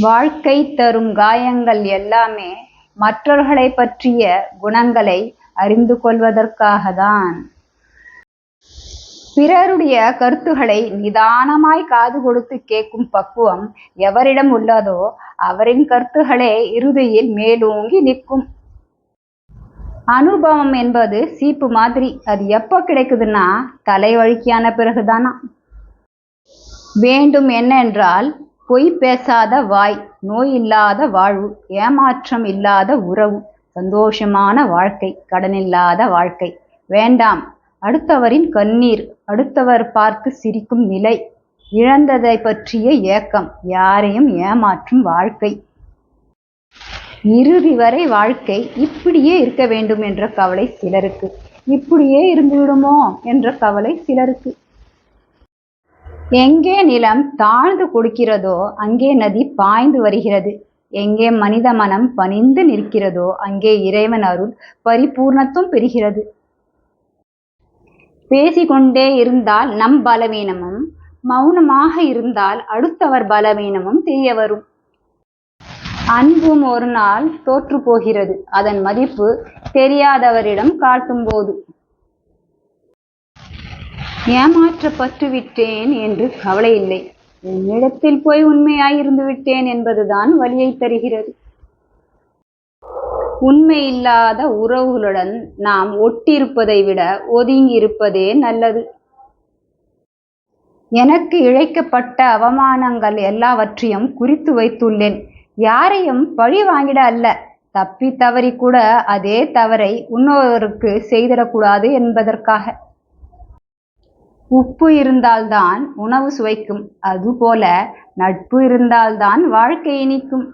வாழ்க்கை தரும் காயங்கள் எல்லாமே மற்றவர்களை பற்றிய குணங்களை அறிந்து கொள்வதற்காகத்தான். பிறருடைய கருத்துகளை நிதானமாய் காது கொடுத்துக் கேட்கும் பக்குவம் எவரிடம் உள்ளதோ அவரின் கருத்துகளே இறுதியில் மேலோங்கி நிற்கும். அனுபவம் என்பது சீப்பு மாதிரி. அது எப்போ கிடைக்குதுன்னா தலைவலிக்கான பிறகுதானா வேண்டும் என்னென்றால் பொய் பேசாத வாய், நோய் இல்லாத வாழ்வு, ஏமாற்றம் இல்லாத உறவு, சந்தோஷமான வாழ்க்கை, கடனில்லாத வாழ்க்கை. வேண்டாம் அடுத்தவரின் கண்ணீர், அடுத்தவர் பார்த்து சிரிக்கும் நிலை, இழந்ததைப் பற்றிய ஏக்கம், யாரையும் ஏமாற்றும் வாழ்க்கை. இறுதி வரை வாழ்க்கை இப்படியே இருக்க வேண்டும் என்ற கவலை சிலருக்கு. இப்படியே இருந்துவிடுமோ என்ற கவலை சிலருக்கு. எங்கே நிலம் தாழ்ந்து கொடுக்கிறதோ அங்கே நதி பாய்ந்து வருகிறது. எங்கே மனித மனம் பணிந்து நிற்கிறதோ அங்கே இறைவன் அருள் பரிபூர்ணத்தும் பெறுகிறது. பேசிக்கொண்டே இருந்தால் நம் பலவீனமும், மௌனமாக இருந்தால் அடுத்தவர் பலவீனமும் தெரிய வரும் அன்பும் ஒரு நாள் தோற்று போகிறது அதன் மதிப்பு தெரியாதவரிடம் ஏமாற்றப்பட்டு ஏமாற்றப்பட்டுவிட்டேன் என்று கவலையில்லை. உன்னிடத்தில் போய் உண்மையாய் இருந்துவிட்டேன் என்பதுதான் வழியை தருகிறது. உண்மையில்லாத உறவுகளுடன் நாம் ஒட்டியிருப்பதை விட ஒதுங்கியிருப்பதே நல்லது. எனக்கு இழைக்கப்பட்ட அவமானங்கள் எல்லாவற்றையும் குறித்து வைத்துள்ளேன். யாரையும் பழி வாங்கிட அல்ல. தப்பித் தவறிக்கூட அதே தவறை இன்னொருவருக்குச் செய்திடக்கூடாது என்பதற்காக. உப்பு இருந்தால்தான் உணவு சுவைக்கும். அதுபோல நட்பு இருந்தால்தான் வாழ்க்கை இனிக்கும்.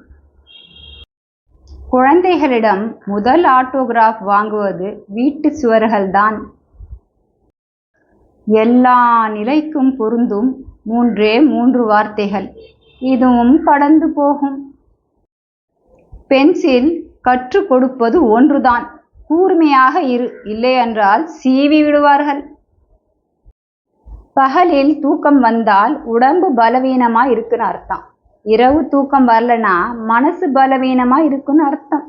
குழந்தைகளிடம் முதல் ஆட்டோகிராஃப் வாங்குவது வீட்டு சுவர்கள்தான். எல்லா நிலைக்கும் பொருந்தும் மூன்றே மூன்று வார்த்தைகள். இதுவும் கடந்து போகும். பென்சில் கற்றுக் கொடுப்பது ஒன்றுதான். கூர்மையாக இரு. இல்லையென்றால் சீவி விடுவார்கள். பகலில் தூக்கம் வந்தால் உடம்பு பலவீனமா இருக்குன்னு அர்த்தம். இரவு தூக்கம் வரலனா மனசு பலவீனமா இருக்குன்னு அர்த்தம்.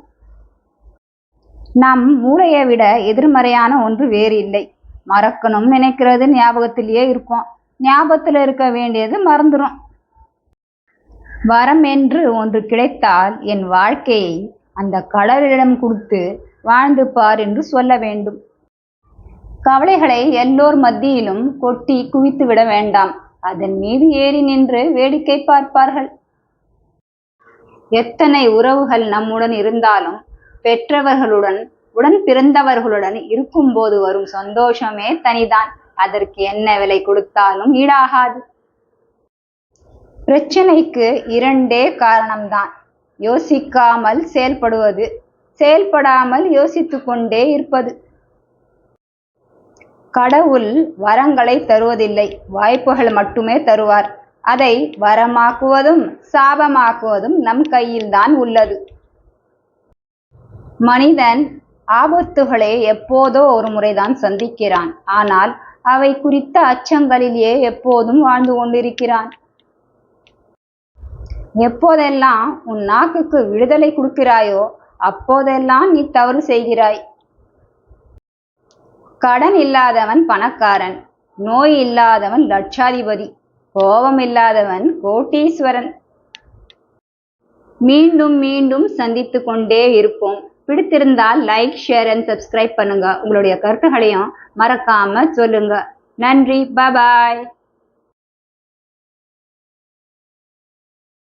நம் மூளையை விட எதிர்மறையான ஒன்று வேறு இல்லை. மறக்கணும்னு நினைக்கிறது ஞாபகத்திலேயே இருக்கும். ஞாபகத்தில் இருக்க வேண்டியது மறந்துடும் வரம் என்று ஒன்று கிடைத்தால் என் வாழ்க்கையை அந்த கடவுளிடம் கொடுத்து வாழ்ந்து பார் என்று சொல்ல வேண்டும். கவலைகளை எல்லோர் மத்தியிலும் கொட்டி குவித்துவிட வேண்டாம். அதன் மீது ஏறி நின்று வேடிக்கை பார்ப்பார்கள். எத்தனை உறவுகள் நம்முடன் இருந்தாலும் பெற்றவர்களுடன் உடன் பிறந்தவர்களுடன் இருக்கும்போது வரும் சந்தோஷமே தனிதான். அதற்கு என்ன விலை கொடுத்தாலும் ஈடாகாது. பிரச்சனைக்கு இரண்டே காரணம்தான். யோசிக்காமல் செயல்படுவது, செயல்படாமல் யோசித்து கொண்டே இருப்பது. கடவுள் வரங்களை தருவதில்லை வாய்ப்புகள் மட்டுமே தருவார். அதை வரமாக்குவதும் சாபமாக்குவதும் நம் கையில்தான் உள்ளது. மனிதன் ஆபத்துகளை எப்போதோ ஒரு முறைதான் சந்திக்கிறான். ஆனால் அவை குறித்த அச்சங்களிலேயே எப்போதும் வாழ்ந்து கொண்டிருக்கிறான். எப்போதெல்லாம் உன் நாக்குக்கு விடுதலை கொடுக்கிறாயோ அப்போதெல்லாம் நீ தவறு செய்கிறாய். கடன் இல்லாதவன் பணக்காரன். நோய் இல்லாதவன் லட்சாதிபதி. கோபம் இல்லாதவன் கோட்டீஸ்வரன் மீண்டும் மீண்டும் சந்தித்து கொண்டே இருப்போம். பிடித்திருந்தால் லைக், ஷேர் அண்ட் சப்ஸ்கிரைப் பண்ணுங்க. உங்களுடைய கருத்துகளையும் மறக்காம சொல்லுங்க. நன்றி. பபாய்.